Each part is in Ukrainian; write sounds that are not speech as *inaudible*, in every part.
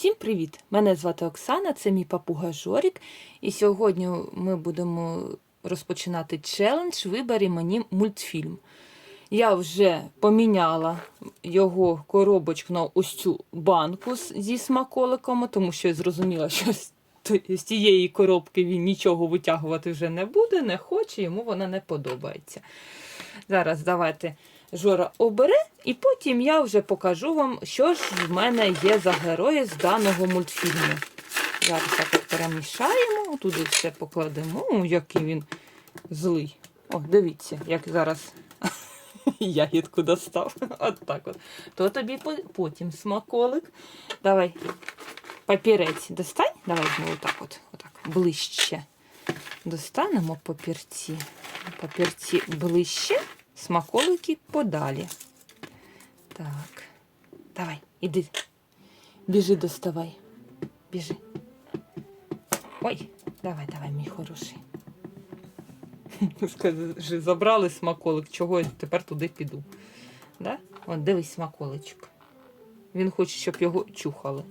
Всім привіт! Мене звати Оксана, це мій папуга Жорік. І сьогодні ми будемо розпочинати челендж Вибери мені мультфільм. Я вже поміняла його коробочку на ось цю банку зі смаколиками, тому що я зрозуміла, що з т- з цієї коробки він нічого витягувати вже не буде, не хоче, йому вона не подобається. Зараз давайте Жора обере, і потім я вже покажу вам, що ж в мене є за герої з даного мультфільму. Зараз так перемішаємо, туди все покладемо. О, який він злий. О, дивіться, як зараз *laughs* ягідку достав. От так от. То тобі потім смаколик. Давай папірець достань. Давай знову так от, отак, ближче. Достанемо папірці. Папірці ближче, смаколики подалі. Так. Давай, іди. Біжи, доставай. Біжи. Ой, давай, давай, мій хороший. *laughs* Скажи, забрали смаколик, чого я тепер туди піду. Да? От, дивись смаколичок. Він хоче, щоб його чухали.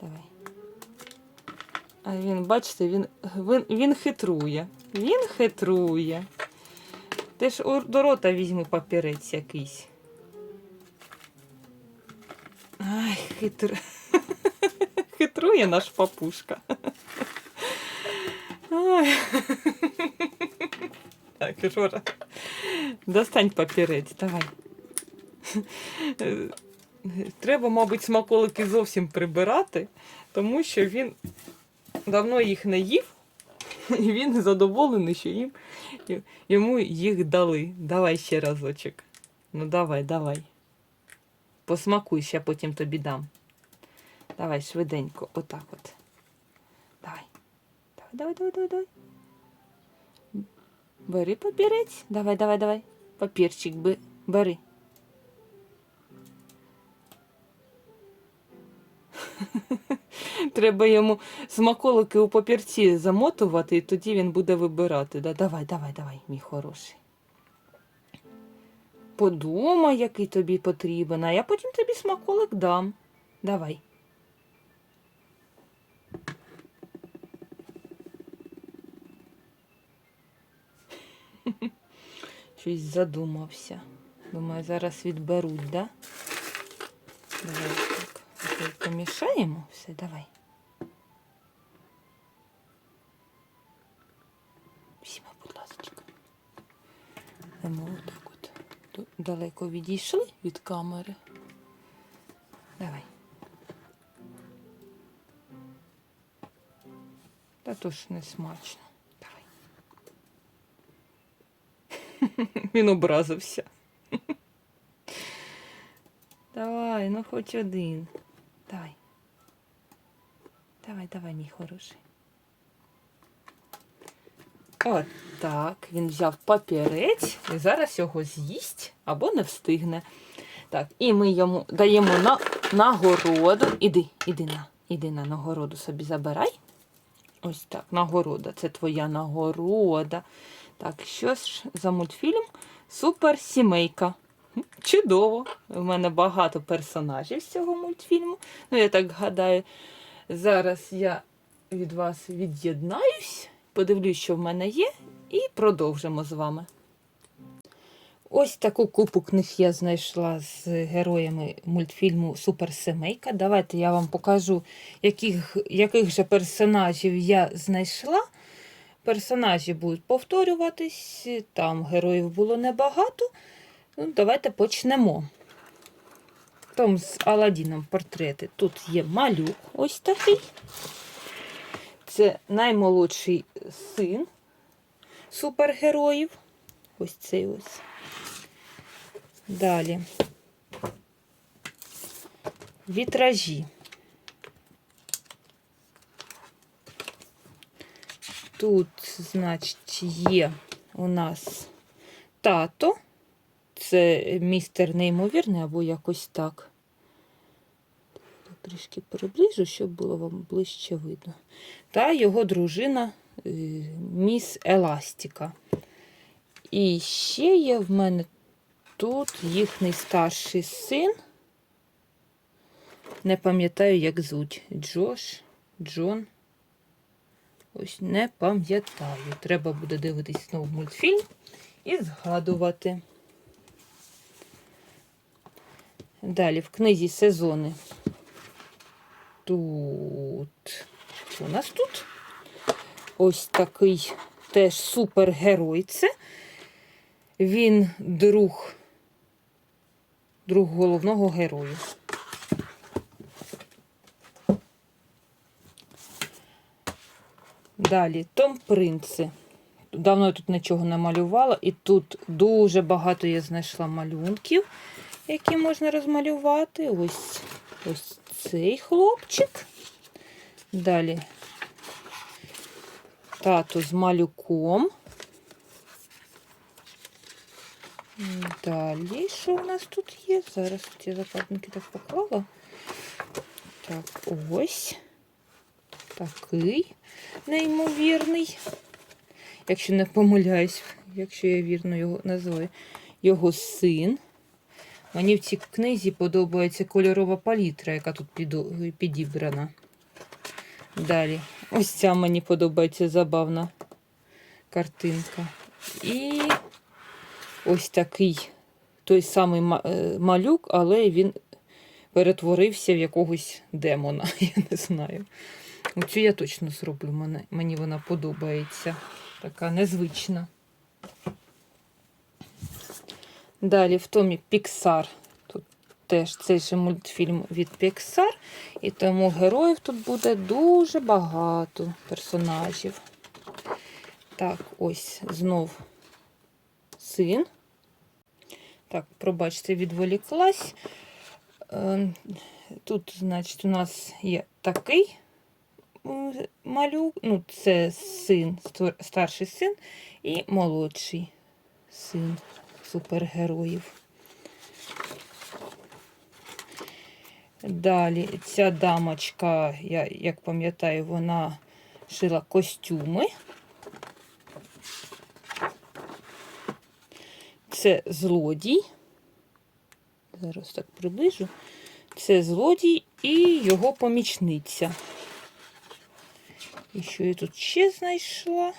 Давай. А він, бачите, він, він, він хитрує. Він хитрує. Ти ж до рота візьму папірець якийсь. Ай, хитр... *laughs* хитрує наш папушка. Ай. Так, Жора. Достань папірець, давай. Треба, мабуть, смаколики зовсім прибирати, тому що він давно їх не їв, і він задоволений, що їм, йому їх дали. Давай ще разочок. Ну давай, давай. Посмакуй, ще потім тобі дам. Давай швиденько, отак от. Давай, давай, давай, давай, давай. Бери папірець. Давай, давай, давай. Папірчик бери. Треба йому смаколики у папірці замотувати, і тоді він буде вибирати. Да? Давай, давай, давай, мій хороший. Подумай, який тобі потрібен, а я потім тобі смаколик дам. Давай. *laughs* Щось задумався. Думаю, зараз відберуть, да? Давай так. Помішаємо все, давай. Ми отак от далеко відійшли від камери. Давай. Та то ж не смачно. Давай. *laughs* Він образився. *laughs* Давай, ну хоч один. Давай. Давай, давай, мій хороший. От так. Він взяв папірець і зараз його з'їсть або не встигне. Так, і ми йому даємо на нагороду. Іди, іди на, іди на нагороду собі забирай. Ось так, нагорода. Це твоя нагорода. Так, що ж за мультфільм? Суперсімейка. М, Чудово. У мене багато персонажів з цього мультфільму. Ну, я так гадаю, зараз я від вас від'єднаюсь, подивлюсь, що в мене є, і продовжимо з вами. Ось таку купу книг я знайшла з героями мультфільму Суперсемейка. Давайте я вам покажу, яких, яких же персонажів я знайшла. Персонажі будуть повторюватись, там героїв було небагато. Ну, давайте почнемо. Там з Аладдіном портрети. Тут є малюк ось такий. Це наймолодший син супергероїв. Ось цей ось. Далі. Вітражі. Тут, значить, є у нас тато. Це містер неймовірний або якось так. Трішки приближу, щоб було вам ближче видно. Та його дружина міс Еластіка. І ще є в мене тут їхній старший син. Не пам'ятаю, як звуть. Джош, Джон. Ось не пам'ятаю. Треба буде дивитись знову мультфільм і згадувати. Далі в книзі сезони. Тут. Що у нас тут? Ось такий теж супергерой. Це він друг, друг головного герою. Далі Том Принци. Давно я тут нічого не малювала, і тут дуже багато я знайшла малюнків, які можна розмалювати. Ось, ось цей хлопчик. Далі тато з малюком. Далі, що у нас тут є? Зараз тут я закладники так поклала. Так, ось такий неймовірний. Якщо не помиляюсь, якщо я вірно його називаю, його син. Мені в цій книзі подобається кольорова палітра, яка тут підібрана. Далі. Ось ця мені подобається забавна картинка. І ось такий той самий е, малюк, але він перетворився в якогось демона. *laughs* Я не знаю. Оцю я точно зроблю. Мені вона подобається. Така незвична. Далі в томі Pixar. Теж цей же мультфільм від Pixar. І тому героїв тут буде дуже багато персонажів. Так, ось знов син. Так, пробачте, відволіклась. Е, Тут, значить, у нас є такий малюк, ну, це син, старший син і молодший син супергероїв. Далі ця дамочка, я як пам'ятаю, вона шила костюми. Це злодій. Зараз так приближу. Це злодій і його помічниця. І що я тут ще знайшла?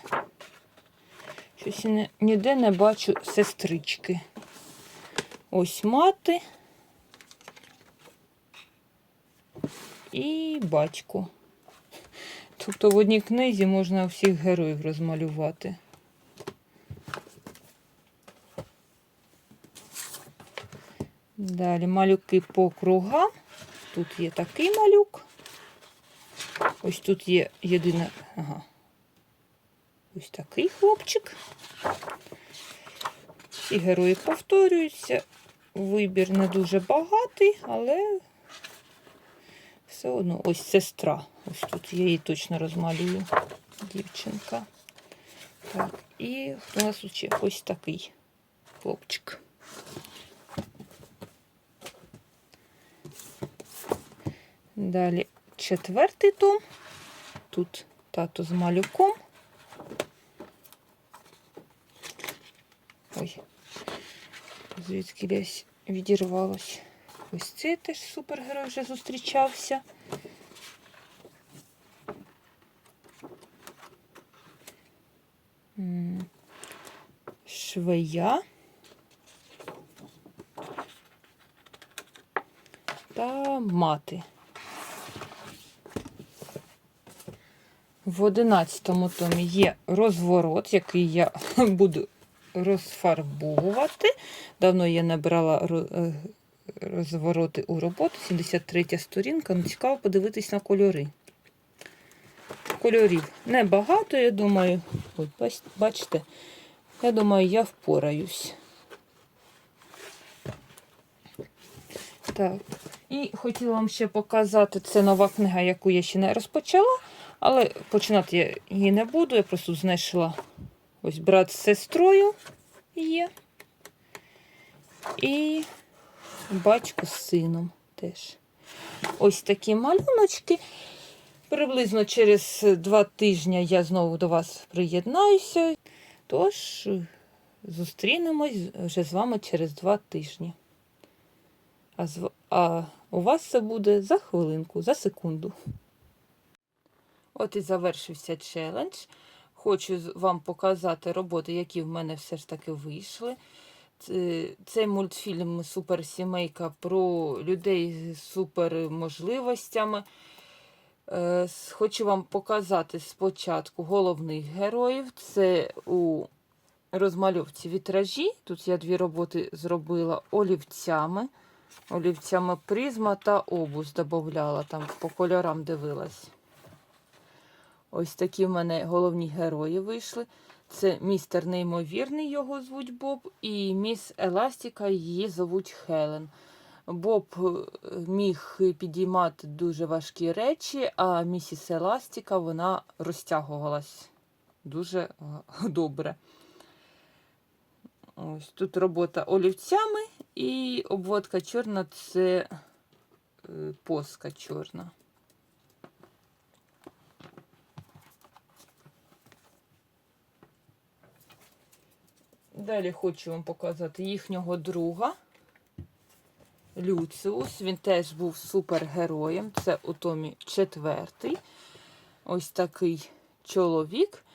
Щось я ніде не бачу сестрички. Ось мати. І батько. Тобто в одній книзі можна всіх героїв розмалювати. Далі малюки по кругам. Тут є такий малюк. Ось тут є єдина. Ага. Ось такий хлопчик. Всі герої повторюються. Вибір не дуже багатий, але все одно ось сестра. Ось тут я її точно розмалюю. Дівчинка. Так, і у нас тут ось такий хлопчик. Далі четвертий том. Тут тато з малюком. Ой, звідки десь відірвалось. Ось цей теж супергерой вже зустрічався. Швея. Та мати. В одинадцятому томі є розворот, який я *laughs* буду розфарбовувати. Давно я не брала ро- е, розвороти у роботу. 73 сторінка. Ну, цікаво подивитись на кольори. Кольорів небагато, я думаю. Ой, бачите, я думаю, я впораюсь. Так. І хотіла вам ще показати, це нова книга, яку я ще не розпочала, але починати я її не буду. Я просто знайшла ось брат з сестрою є. І батько з сином теж. Ось такі малюночки. Приблизно через два тижні я знову до вас приєднаюся. Тож зустрінемось вже з вами через два тижні. А, з, а у вас це буде за хвилинку, за секунду. От і завершився челендж. Хочу вам показати роботи, які в мене все ж таки вийшли. Це- Цей мультфільм Суперсімейка про людей з суперможливостями. Е, Хочу вам показати спочатку головних героїв. Це у розмальовці вітражі. Тут я дві роботи зробила олівцями. Олівцями призма та обус додавала, там по кольорам дивилась. Ось такі в мене головні герої вийшли. Це містер Неймовірний, його звуть Боб, і міс Еластіка, її звуть Хелен. Боб е, міг підіймати дуже важкі речі, а місіс Еластіка вона розтягувалась дуже е, добре. Ось тут робота олівцями і обводка чорна це е, поска чорна. Далі хочу вам показати їхнього друга Люціус. Він теж був супергероєм. Це у Томі четвертий. Ось такий чоловік.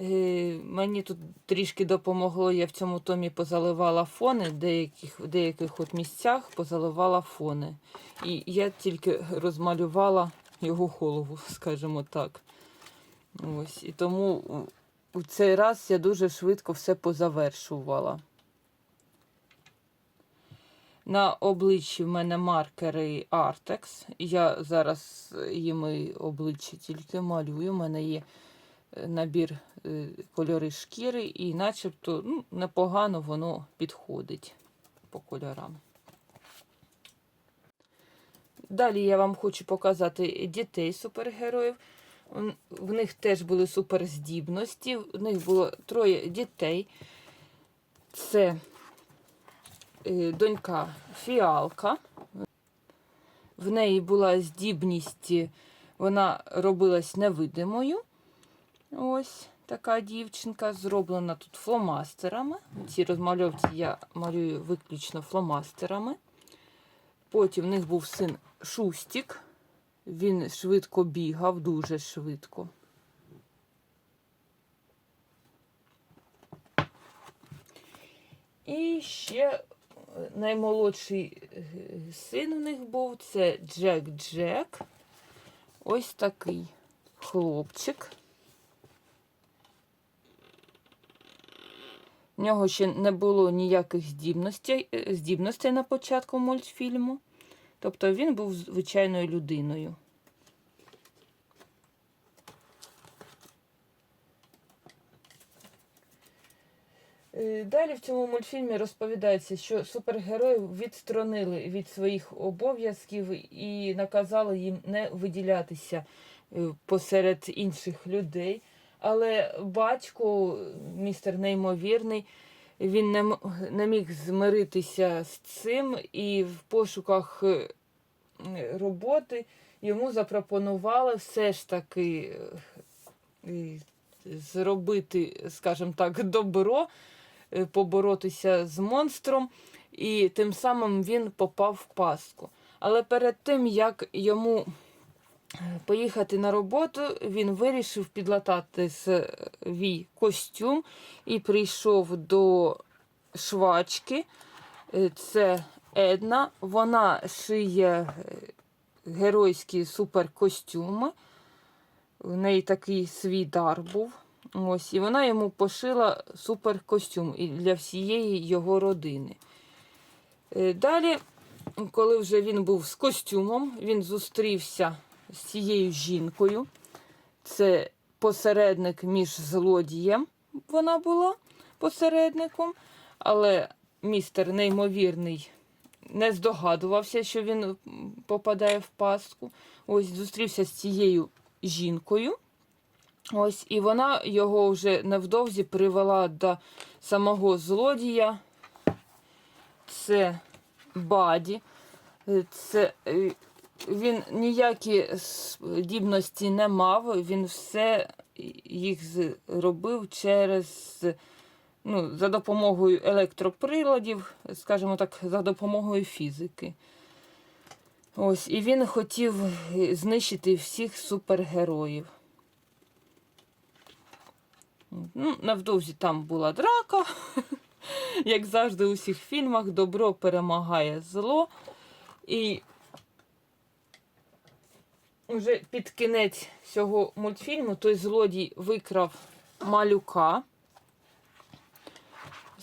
Е, Мені тут трішки допомогло, я в цьому томі позаливала фони, в деяких, в деяких от місцях позаливала фони. І я тільки розмалювала його голову, скажімо так. Ось. І тому у- цей раз я дуже швидко все позавершувала. На обличчі в мене маркери Artex. Я зараз їми обличчя тільки малюю. У мене є е, набір е, кольори шкіри, і начебто ну, непогано воно підходить по кольорам. Далі я вам хочу показати дітей супергероїв. В них теж були суперздібності. В них було троє дітей. Це е, донька Фіалка. В неї була здібність, е, вона робилась невидимою. Ось така дівчинка, зроблена тут фломастерами. Ці розмальовці я малюю виключно фломастерами. Потім в них був син Шустік. Він швидко бігав, дуже швидко. І ще наймолодший е, син у них був це Джек Джек. Ось такий хлопчик. В нього ще не було ніяких здібностей, е, здібностей на початку мультфільму. Тобто він був звичайною людиною. Е, Далі в цьому мультфільмі розповідається, що супергероїв відсторонили від своїх обов'язків і наказали їм не виділятися е, посеред інших людей. Але батько, містер Неймовірний, він не, міг змиритися з цим і в пошуках е, роботи йому запропонували все ж таки е, зробити, скажімо так, добро, е, поборотися з монстром, і тим самим він попав в пастку. Але перед тим, як йому е, поїхати на роботу, він вирішив підлатати свій костюм і прийшов до швачки. Це Една. Вона шиє е, геройські суперкостюми. У неї такий свій дар був. Ось, і вона йому пошила суперкостюм і для всієї його родини. Е, Далі, коли вже він був з костюмом, він зустрівся з цією жінкою. Це посередник між злодієм. Вона була посередником, але містер неймовірний не здогадувався, що він попадає в пастку. Ось зустрівся з цією жінкою. Ось, і вона його вже невдовзі привела до самого злодія. Це Баді. Це, е, він ніякі здібності не мав, він все їх зробив через, ну, за допомогою електроприладів, скажімо так, за допомогою фізики. Ось, і він хотів знищити всіх супергероїв. Ну, невдовзі там була драка. *laughs* Як завжди у всіх фільмах, добро перемагає зло. І вже під кінець цього мультфільму той злодій викрав малюка,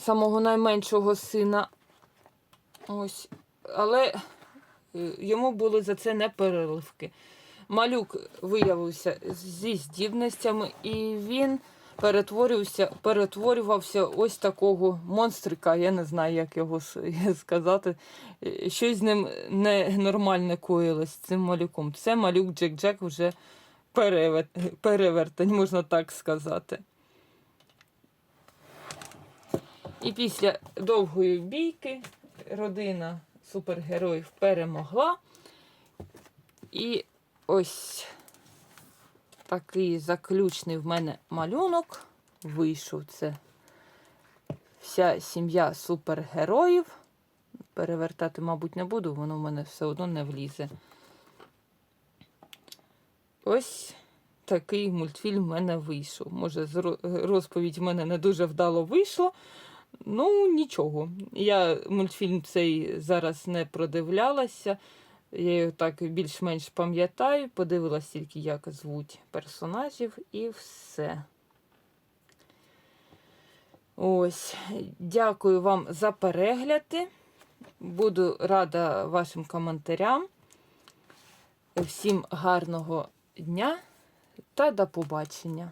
самого найменшого сина. Ось. Але е, йому були за це не переливки. Малюк виявився зі здібностями, і він перетворився, перетворювався ось такого монстрика. Я не знаю, як його *laughs* сказати. Е, Щось з ним ненормальне коїлось цим малюком. Це малюк Джек Джек вже перевертень, можна так сказати. І після довгої бійки родина супергероїв перемогла. І ось такий заключний в мене малюнок вийшов. Це вся сім'я супергероїв. Перевертати, мабуть, не буду, воно в мене все одно не влізе. Ось такий мультфільм в мене вийшов. Може, розповідь в мене не дуже вдало вийшло. Ну, нічого. Я мультфільм цей зараз не продивлялася. Я його так більш-менш пам'ятаю, подивилась тільки, як звуть персонажів, і все. Ось, дякую вам за перегляди. Буду рада вашим коментарям. Всім гарного дня та до побачення.